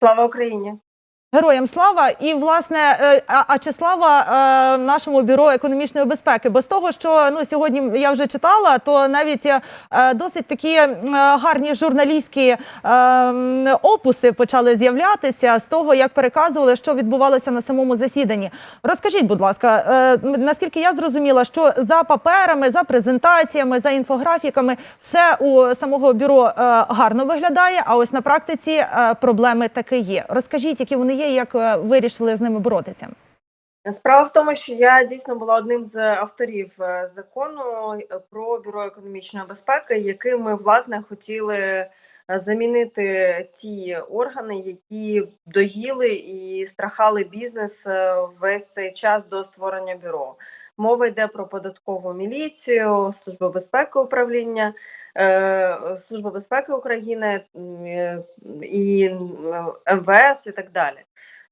Слава Україні! Героям слава і власне, е, а, а чи слава е, нашому бюро економічної безпеки? Бо з того, що ну сьогодні я вже читала, то навіть е, досить такі е, гарні журналістські е, опуси почали з'являтися з того, як переказували, що відбувалося на самому засіданні. Розкажіть, будь ласка, е, наскільки я зрозуміла, що за паперами, за презентаціями, за інфографіками, все у самого бюро е, гарно виглядає. А ось на практиці е, проблеми таки є. Розкажіть, які вони є, як е, вирішили з ними боротися. Справа в тому, що я дійсно була одним з авторів е, закону е, про бюро економічної безпеки, яким ми власне хотіли замінити ті органи, які доїли і страхали бізнес весь цей час до створення бюро. Мова йде про податкову міліцію, службу безпеки управління, Служба безпеки України і МВС і так далі.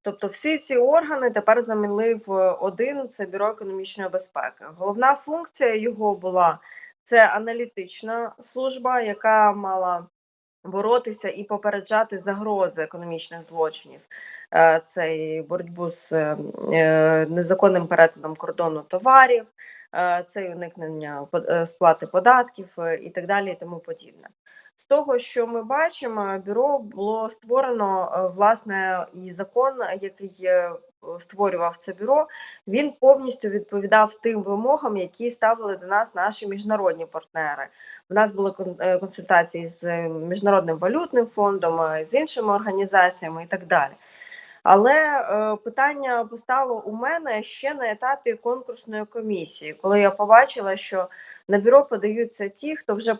Тобто всі ці органи тепер замінили в один це бюро економічної безпеки. Головна функція його була це аналітична служба, яка мала боротися і попереджати загрози економічних злочинів. Е, Це і боротьбу з е, е, незаконним перетином кордону товарів, це і уникнення сплати податків і так далі, і тому подібне. З того, що ми бачимо, бюро було створено е, власне і закон, який е, створював це бюро, він повністю відповідав тим вимогам, які ставили до нас наші міжнародні партнери. У нас були е, консультації з міжнародним валютним фондом, з іншими організаціями і так далі. Але е, питання постало у мене ще на етапі конкурсної комісії, коли я побачила, що на бюро подаються ті, хто вже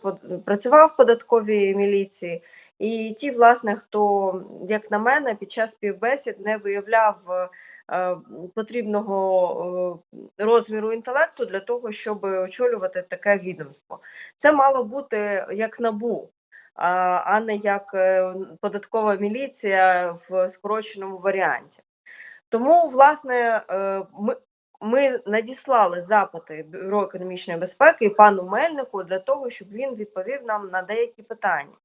працював в податковій міліції, і ті, власне, хто, як на мене, під час співбесід не виявляв е, потрібного е, розміру інтелекту для того, щоб очолювати таке відомство. Це мало бути як набу. А не як е, податкова міліція в скороченому варіанті. Тому, власне, е, ми, ми надіслали запити Бюро економічної безпеки і пану Мельнику для того, щоб він відповів нам на деякі питання.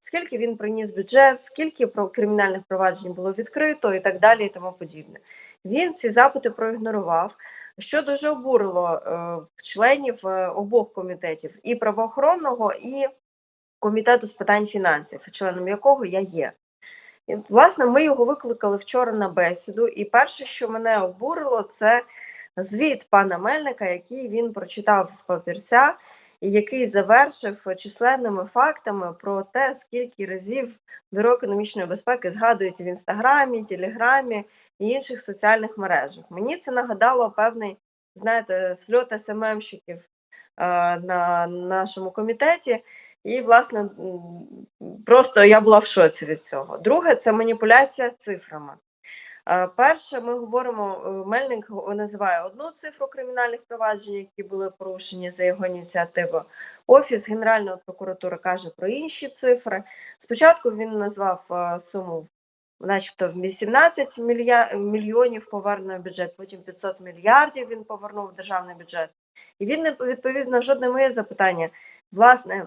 Скільки він приніс бюджет, скільки про кримінальних проваджень було відкрито і так далі, і тому подібне. Він ці запити проігнорував, що дуже обурило е, членів е, обох комітетів і правоохоронного, і комітету з питань фінансів, членом якого я є. І, власне, ми його викликали вчора на бесіду, і перше, що мене обурило, це звіт пана Мельника, який він прочитав з папірця, і який завершив численними фактами про те, скільки разів Бюро економічної безпеки згадують в інстаграмі, телеграмі і інших соціальних мережах. Мені це нагадало певний, знаєте, сльот СММщиків е, на нашому комітеті. І, власне, просто я була в шоці від цього. Друге, це маніпуляція цифрами. Е, Перше, ми говоримо, е, Мельник називає одну цифру кримінальних проваджень, які були порушені за його ініціативою. Офіс Генеральної прокуратури каже про інші цифри. Спочатку він назвав е, суму, начебто, в 18 мілья... мільйонів повернено в бюджет, потім 500 мільярдів він повернув в державний бюджет. І він не відповів на жодне моє запитання. Власне,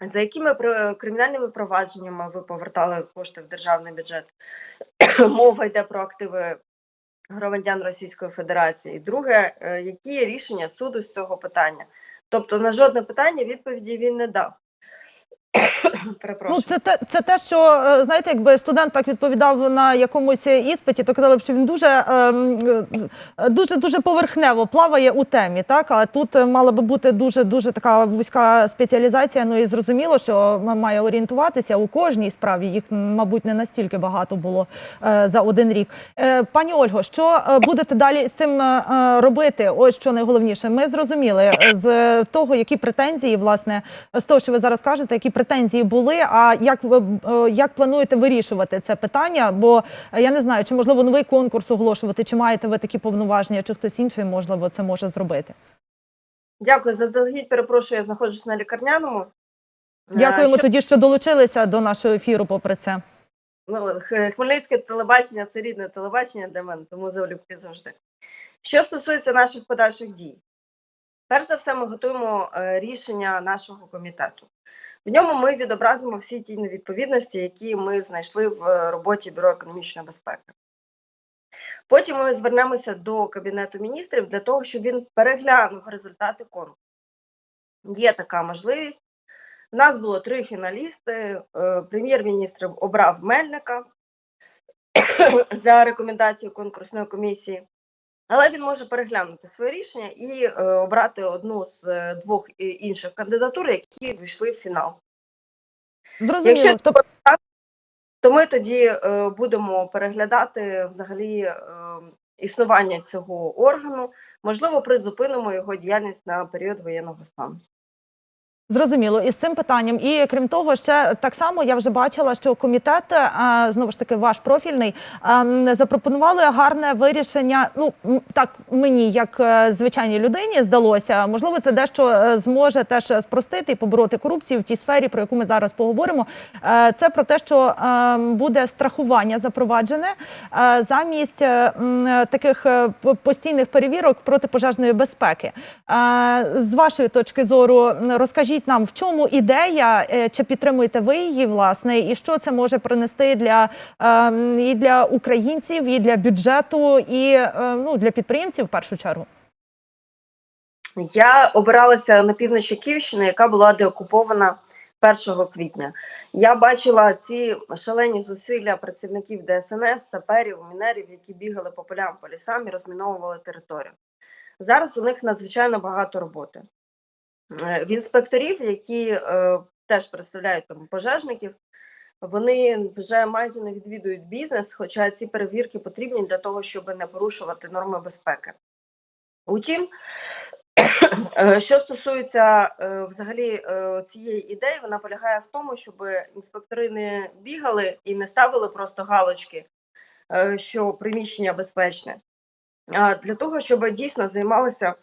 за якими кримінальними провадженнями ви повертали кошти в державний бюджет? Мова йде про активи громадян Російської Федерації. Друге, е, які рішення суду з цього питання? Тобто на жодне питання відповіді він не дав. Ну, це це те, що е, знаєте, якби студент так відповідав на якомусь іспиті, то казали б, що він дуже ем, е, дуже дуже поверхнево плаває у темі. Так, а тут е, мала би бути дуже дуже така вузька спеціалізація. Ну і зрозуміло, що має орієнтуватися у кожній справі. Їх, мабуть, не настільки багато було за один рік. Пані Ольго, що будете далі з цим робити? Ось що найголовніше. Ми зрозуміли з того, які претензії, власне, з того, що ви зараз кажете, які претензії були. А як ви е, як плануєте вирішувати це питання? Бо е, я не знаю, чи можливо новий конкурс оголошувати, чи маєте ви такі повноваження, чи хтось інший можливо це може зробити? Дякую. Заздалегідь перепрошую, я знаходжусь на лікарняному. Е, Дякуємо що- тоді, що долучилися до нашого ефіру. Попри це. Ну, Хмельницьке телебачення це рідне телебачення для мене, тому залюбки завжди. Що стосується наших подальших дій, перш за все, ми готуємо рішення нашого комітету. В ньому ми відобразимо всі ті невідповідності, які ми знайшли в роботі Бюро економічної безпеки. Потім ми звернемося до Кабінету міністрів для того, щоб він переглянув результати конкурсу. Є така можливість. У нас було три фіналісти. Е, Прем'єр-міністр обрав Мельника за рекомендацією конкурсної комісії. Але він може переглянути своє рішення і е, обрати одну з е, двох інших кандидатур, які війшли в фінал. Зрозуміло. Якщо Тобто то ми тоді е, будемо переглядати взагалі е, існування цього органу. Можливо, призупинимо його діяльність на період воєнного стану. Зрозуміло, і з цим питанням. І крім того, ще так само я вже бачила, що комітет знову ж таки ваш профільний а, запропонували гарне вирішення. Ну так мені, як е, звичайній людині, здалося. Можливо, це дещо е, зможе теж спростити і побороти корупцію в тій сфері, про яку ми зараз поговоримо. Е, Це про те, що е, буде страхування запроваджене е, замість е, таких е, постійних перевірок протипожежної безпеки. Е, З вашої точки зору, м, розкажіть нам, в чому ідея, е, чи підтримуєте ви її власне, і що це може принести для ем, і для українців, і для бюджету, і е, ну для підприємців в першу чергу. Я обиралася на півночі Київщини, яка була деокупована 1 квітня. Я бачила ці шалені зусилля працівників ДСНС, саперів, мінерів, які бігали по полям, по лісам і розміновували територію. Зараз у них надзвичайно багато роботи. Е, В інспекторів, які е, теж представляють там пожежників, вони вже майже не відвідують бізнес, хоча ці перевірки потрібні для того, щоб не порушувати норми безпеки. Утім, Е, Що стосується взагалі цієї ідеї, вона полягає в тому, щоб інспектори не бігали і не ставили просто галочки, що приміщення безпечне, а для того, щоб дійсно займалися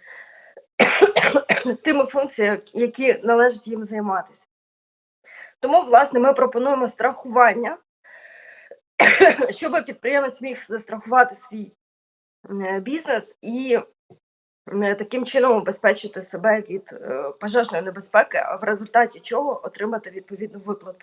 тими функціями, які належить їм займатися. Тому, власне, ми пропонуємо страхування, щоб підприємець міг застрахувати свій е, бізнес і е, таким чином убезпечити себе від е, пожежної небезпеки, а в результаті чого отримати відповідну виплату.